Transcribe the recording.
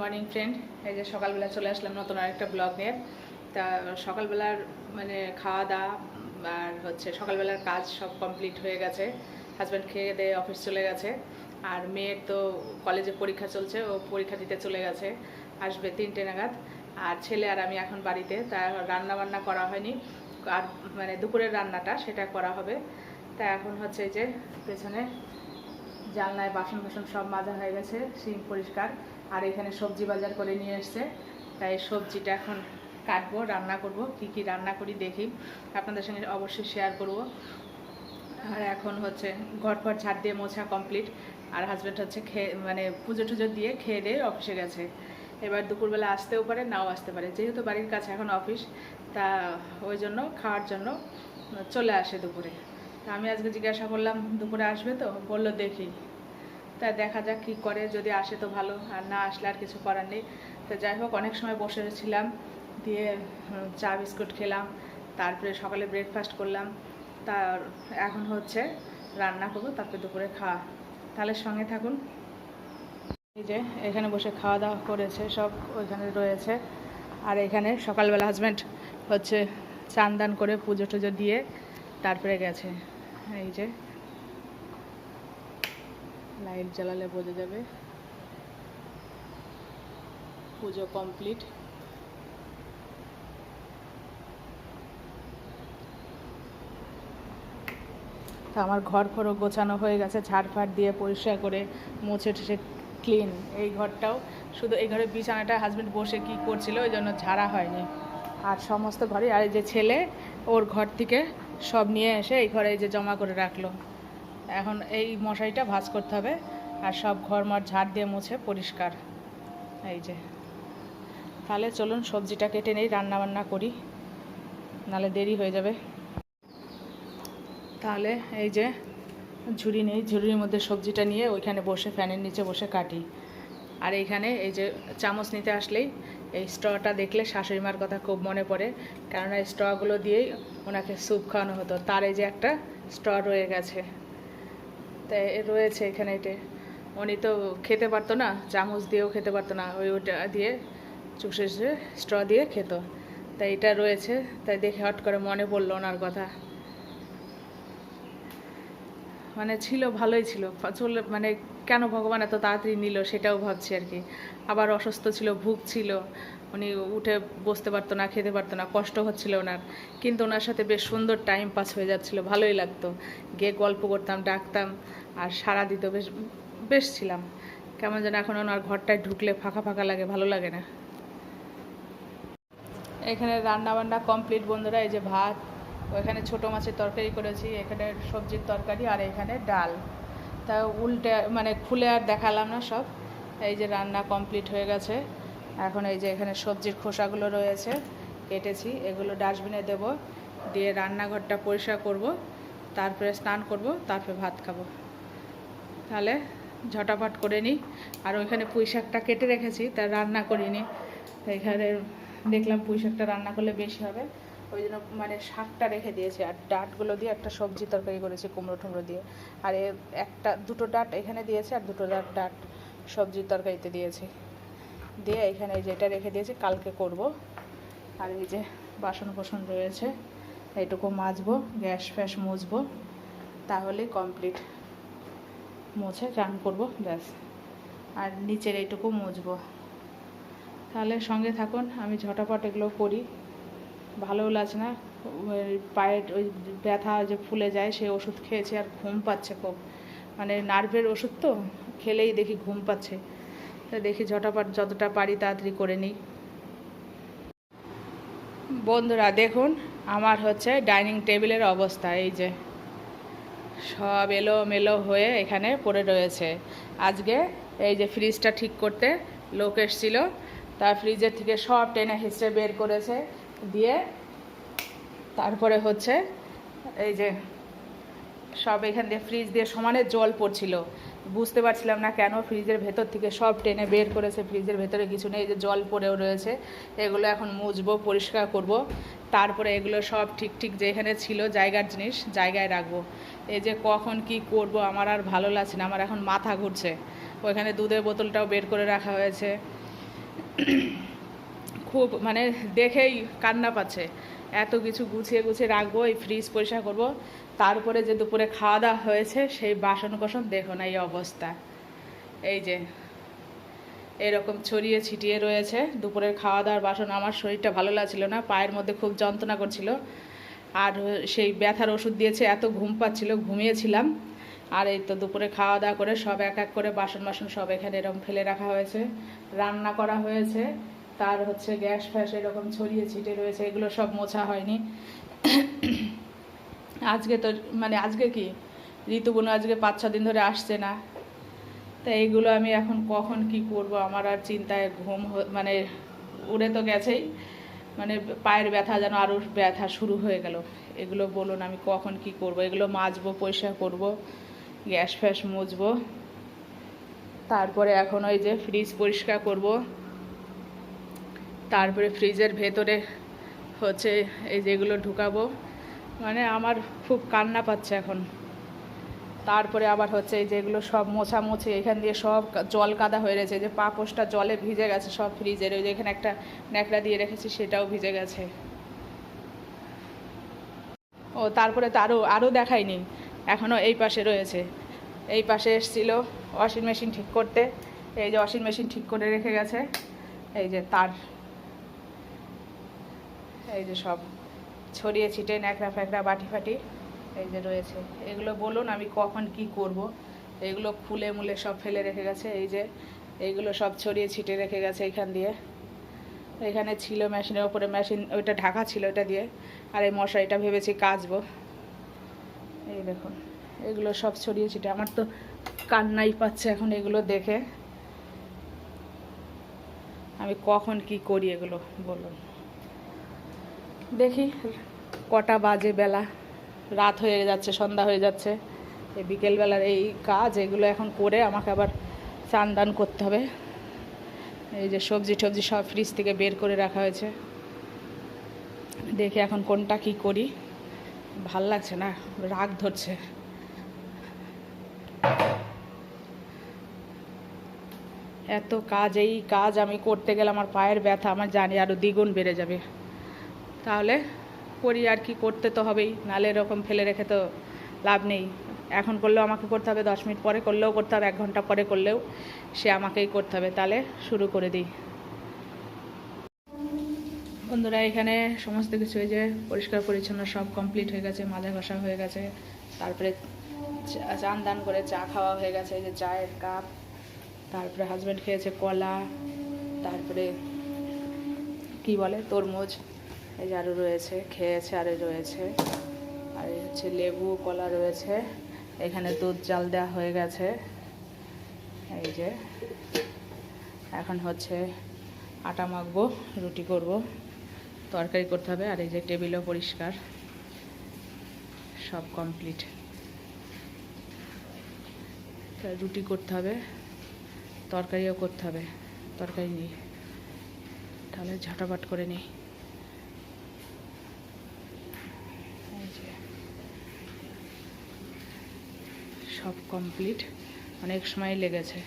Morning friend এই যে সকালবেলা চলে আসলাম নতুন আরেকটা ব্লগ নিয়ে। তা সকালবেলার মানে খাওয়া দাওয়া আর হচ্ছে সকালবেলার কাজ সব কমপ্লিট হয়ে গেছে। হাজব্যান্ড খেয়ে দিয়ে অফিস চলে গেছে। আর মেয়ের তো কলেজে পরীক্ষা চলছে, ও পরীক্ষা দিতে চলে গেছে। আসবে তিনটে নাগাদ। আর ছেলে আর আমি এখন বাড়িতে, তা রান্না বান্না করা হয়নি। আর মানে দুপুরের রান্নাটা সেটা করা হবে। তা এখন হচ্ছে যে পেছনে জানলায় বাসন বাসন সব মাজা হয়ে গেছে সিম পরিষ্কার। আর এখানে সবজি বাজার করে নিয়ে এসছে। তাই সবজিটা এখন কাটবো, রান্না করব, কি কি রান্না করি দেখি। আপনাদের সঙ্গে অবশ্যই শেয়ার করব। আর এখন হচ্ছে ঘর ফর ঝাড় দিয়ে মোছা কমপ্লিট আর হাজব্যান্ড হচ্ছে খেয়ে মানে পুজো টুজো দিয়ে খেয়ে দিয়ে অফিসে গেছে। এবার দুপুরবেলা আসতেও পারে, নাও আসতে পারে। যেহেতু বাড়ির কাছে এখন অফিস তা ওই জন্য, খাওয়ার জন্য চলে আসে দুপুরে। তা আমি আজকে জিজ্ঞাসা করলাম, দুপুরে আসবে তো? বলল দেখি। তা দেখা যাক কী করে, যদি আসে তো ভালো, আর না আসলে আর কিছু করার নেই। তো যাই হোক, অনেক সময় বসে ছিলাম, দিয়ে চা বিস্কুট খেলাম, তারপরে সকালে ব্রেকফাস্ট করলাম, তার, এখন হচ্ছে রান্না করব, তারপরে দুপুরে খাওয়া। তাহলে সঙ্গে থাকুন। এই যে, এখানে বসে খাওয়া দাওয়া করেছে, সব ওইখানে রয়েছে। আর এখানে সকালবেলা হাজব্যান্ড হচ্ছে চান দান করে পুজো টুজো দিয়ে তারপরে গেছে। এই যে লাইট জ্বালালে বোঝা যাবে। পুজো কমপ্লিট। তো আমার ঘর ফরও গোছানো হয়ে গেছে ঝাড়ফাড় দিয়ে পরিষ্কার করে মুছে টুছে ক্লিন এই ঘরটাও। শুধু এই ঘরে বিছানাটা হাজব্যান্ড বসে কি করছিল, ওই জন্য ঝাড়া হয়নি। আর সমস্ত ঘরে, আর এই যে ছেলে, ওর ঘর থেকে সব নিয়ে এসে এই ঘরে যে জমা করে রাখল। এখন এই মশারিটা ভাজ করতে হবে আর সব ঘর মর ঝাড় দিয়ে মুছে পরিষ্কার। এই যে। তাহলে চলুন সবজিটা কেটে নেই রান্না বান্না করি। নালে দেরি হয়ে যাবে। তাহলে এই যে ঝুড়ি নেই, ঝুড়ির মধ্যে সবজিটা নিয়ে ওইখানে বসে ফ্যানের নিচে বসে কাটি। আর এইখানে এই যে চামচ নিতে আসলেই এই স্ট্রটা দেখলে শাশুড়ি মার কথা খুব মনে পড়ে, কেননা এই স্ট্রগুলো দিয়েই ওনাকে স্যুপ খাওয়ানো হতো। তার এই যে একটা স্ট্র রয়ে গেছে। তাই রয়েছে এখানে এটা। উনি তো খেতে পারতো না, চামচ দিয়েও খেতে পারতো না, ওই ওটা দিয়ে চুষে চুষে স্ট্র দিয়ে খেত। তাই এটা রয়েছে, তাই দেখে হট করে মনে পড়ল ওনার কথা। মানে ছিল, ভালোই ছিল। চলে মানে কেন ভগবান এত তাড়াতাড়ি নিল সেটাও ভাবছি আর কি। আবার অসুস্থ ছিল ভুগ ছিল উনি উঠে বসতে পারতো না, খেতে পারতো না, কষ্ট হচ্ছিল ওনার। কিন্তু ওনার সাথে বেশ সুন্দর টাইম পাস হয়ে যাচ্ছিল, ভালোই লাগতো। গিয়ে গল্প করতাম, ডাকতাম, আর সারা দিত, বেশ বেশ ছিলাম। কেমন যেন এখন ওনার ঘরটায় ঢুকলে ফাঁকা ফাঁকা লাগে, ভালো লাগে না। এখানে রান্নাবান্না কমপ্লিট বন্ধুরা, এই যে ভাত, ওইখানে ছোটো মাছের তরকারি করেছি, এখানে সবজির তরকারি আর এখানে ডাল। তা উল্টে মানে খুলে আর দেখালাম না সব, এই যে রান্না কমপ্লিট হয়ে গেছে। এখন এই যে এখানে সবজির খোসাগুলো রয়েছে, কেটেছি, এগুলো ডাস্টবিনে দেব, দিয়ে রান্নাঘরটা পরিষ্কার করব, তারপরে স্নান করব, তারপরে ভাত খাব। তাহলে ঝটাপট করে নিই। আর ওইখানে পুঁই শাকটা কেটে রেখেছি, তা রান্না করিনি। এখানে দেখলাম পুঁই শাকটা রান্না করলে বেশি হবে। ওই জন্য মানে শাকটা রেখে দিয়েছি, আর ডাটগুলো দিয়ে একটা সবজি তরকারি করেছি, কুমড়ো টুমড়ো দিয়ে। আর একটা, দুটো ডাট এখানে দিয়েছে, আর দুটো ডাট ডাট সবজির তরকারিতে দিয়েছি। দিয়ে এখানে যেটা রেখে দিয়েছি, কালকে করব। আর এই যে বাসন কোসন রয়েছে এইটুকু মাজবো, গ্যাস ফ্যাস মুছবো তাহলে কমপ্লিট। মুছে চান করব, ব্যাস। আর নিচের এইটুকু মুছবো। তাহলে সঙ্গে থাকুন, আমি ঝটাপট এগুলো করি। ভালোও লাগছে না পায়ের ওই ব্যথা যে ফুলে যায়, সে ওষুধ খেয়েছি আর ঘুম পাচ্ছে খুব। মানে নার্ভের ওষুধ তো, খেলেই দেখি ঘুম পাচ্ছে। তা দেখি ঝটাপট যতটা পারি তাড়াতাড়ি করে নিই। বন্ধুরা, দেখুন, আমার হচ্ছে ডাইনিং টেবিলের অবস্থা, এই যে। সব এলো মেলো হয়ে এখানে পড়ে রয়েছে। আজকে এই যে ফ্রিজটা ঠিক করতে লোক এসছিল তার ফ্রিজের থেকে সব টেনে হিসড়ে বের করেছে, দিয়ে তারপরে হচ্ছে এই যে সব এখান দিয়ে ফ্রিজ দিয়ে সমানে জল পড়ছিল। বুঝতে পারছিলাম না কেন ফ্রিজের ভেতর থেকে সব টেনে বের করেছে, ফ্রিজের ভেতরে কিছু নেই যে জল পড়েও রয়েছে, এগুলো এখন মুছবো, পরিষ্কার করব, তারপরে এগুলো সব ঠিক ঠিক যেখানে ছিল জায়গার জিনিস, জায়গায় রাখব। এই যে কখন কি করব আমার আর ভালো লাগছে না, আমার এখন মাথা ঘুরছে। ওইখানে দুধের বোতলটাও বের করে রাখা হয়েছে। খুব মানে দেখেই কান্না পাচ্ছে। এত কিছু গুছিয়ে গুছিয়ে রাখব, এই ফ্রিজ পরিষ্কার করব। তারপরে যে দুপুরে খাওয়া দাওয়া হয়েছে, সেই বাসন কোসন দেখো না এই অবস্থা। এই যে, এরকম ছড়িয়ে ছিটিয়ে রয়েছে। দুপুরের খাওয়া দাওয়ার বাসন, আমার শরীরটা ভালো লাগছিল না, পায়ের মধ্যে খুব যন্ত্রণা করছিল। আর সেই ব্যথার ওষুধ দিয়েছে, এত ঘুম পাচ্ছিল, ঘুমিয়েছিলাম। আর এই তো দুপুরে খাওয়া দাওয়া করে সব এক এক করে বাসন বাসন সব এখানে এরকম ফেলে রাখা হয়েছে। রান্না করা হয়েছে। তার হচ্ছে গ্যাস ফ্যাস এরকম ছড়িয়ে ছিটে রয়েছে, এগুলো সব মোছা হয়নি। আজকে তো মানে আজকে কি? ঋতুগুলো আজকে পাঁচ, ছ দিন ধরে আসছে না। তা এইগুলো আমি এখন কখন কি করব? আমার আর চিন্তায় ঘুম মানে উড়ে তো গেছেই। মানে পায়ের ব্যথা যেন আরও ব্যথা শুরু হয়ে গেল। এগুলো বলুন আমি কখন কি করব? এগুলো মাজবো, পরিষ্কার করব, গ্যাস ফ্যাস মুছবো। তারপরে এখন ওই যে ফ্রিজ পরিষ্কার করব। তারপরে ফ্রিজের ভেতরে হচ্ছে এই যেগুলো ঢুকাবো। মানে আমার খুব কান্না পাচ্ছে এখন। তারপরে আবার হচ্ছে এই যেগুলো সব মোছামুছি, এখান দিয়ে সব জল কাদা হয়ে রয়েছে যে পাপোশটা জলে ভিজে গেছে সব ফ্রিজের, ওই যে এখানে একটা ন্যাকড়া দিয়ে রেখেছি, সেটাও ভিজে গেছে। ও, তারপরে তো আরও আরও দেখায়নি এখনও এই পাশে রয়েছে। এই পাশে এসছিল ওয়াশিং মেশিন ঠিক করতে, এই যে ওয়াশিং মেশিন ঠিক করে রেখে গেছে, এই যে তার, এই যে সব। ছড়িয়ে ছিটে ন্যাকড়া ফ্যাকড়া, বাটি ফাটি এই যে রয়েছে। এগুলো বলুন আমি কখন কি করব। এগুলো খুলে মুলে সব ফেলে রেখে গেছে। এই যে এইগুলো সব ছড়িয়ে ছিটে রেখে গেছে এখান দিয়ে। এখানে ছিল মেশিনের ওপরে, মেশিন ওইটা ঢাকা ছিল ওইটা দিয়ে। আর এই মশারিটা ভেবেছি কাচবো। এই দেখুন, এগুলো সব ছড়িয়ে ছিটে। আমার তো কান্নাই পাচ্ছে এখন এগুলো দেখে। আমি কখন কি করি এগুলো বলুন। দেখি, কটা বাজে বেলা। রাত হয়ে যাচ্ছে, সন্ধ্যা হয়ে যাচ্ছে। এই বিকেলবেলার এই কাজ, এগুলো এখন করে আমাকে আবার চান দান করতে হবে। এই যে সবজি টবজি সব ফ্রিজ থেকে বের করে রাখা হয়েছে। দেখি এখন কোনটা কি করি। ভালো লাগছে না, রাগ ধরছে। এত কাজ, এই কাজ আমি করতে গেলে আমার পায়ের ব্যথা, আমার জানি আরও দ্বিগুণ বেড়ে যাবে। তাহলে করি আর কি, করতে তো হবেই নাহলে এরকম ফেলে রেখে তো লাভ নেই। এখন করলেও আমাকে করতে হবে, দশ মিনিট পরে করলেও করতে হবে, এক ঘণ্টা পরে করলেও সে আমাকেই করতে হবে। তাহলে শুরু করে দিই। বন্ধুরা, এখানে সমস্ত কিছু যে পরিষ্কার পরিচ্ছন্ন সব কমপ্লিট হয়ে গেছে মাজা ঘষা হয়ে গেছে। তারপরে চান দান করে চা খাওয়া হয়ে গেছে যে চায়ের কাপ। তারপরে হাজব্যান্ড খেয়েছে কলা। তারপরে কি বলে? তরমুজ। এই যে আরও রয়েছে, খেয়েছে আরও রয়েছে। আর এই হচ্ছে লেবু, কলা রয়েছে। এখানে দুধ, জাল দেওয়া হয়ে গেছে। এই যে, এখন হচ্ছে আটা মাখবো, রুটি করব। তরকারি করতে হবে আর এই যে টেবিলও পরিষ্কার। সব কমপ্লিট। রুটি করতে হবে, তরকারিও করতে হবে। তরকারি নিই তাহলে ঝটাপট করে নিই এই যে। সব কমপ্লিট অনেক সময় লেগেছে।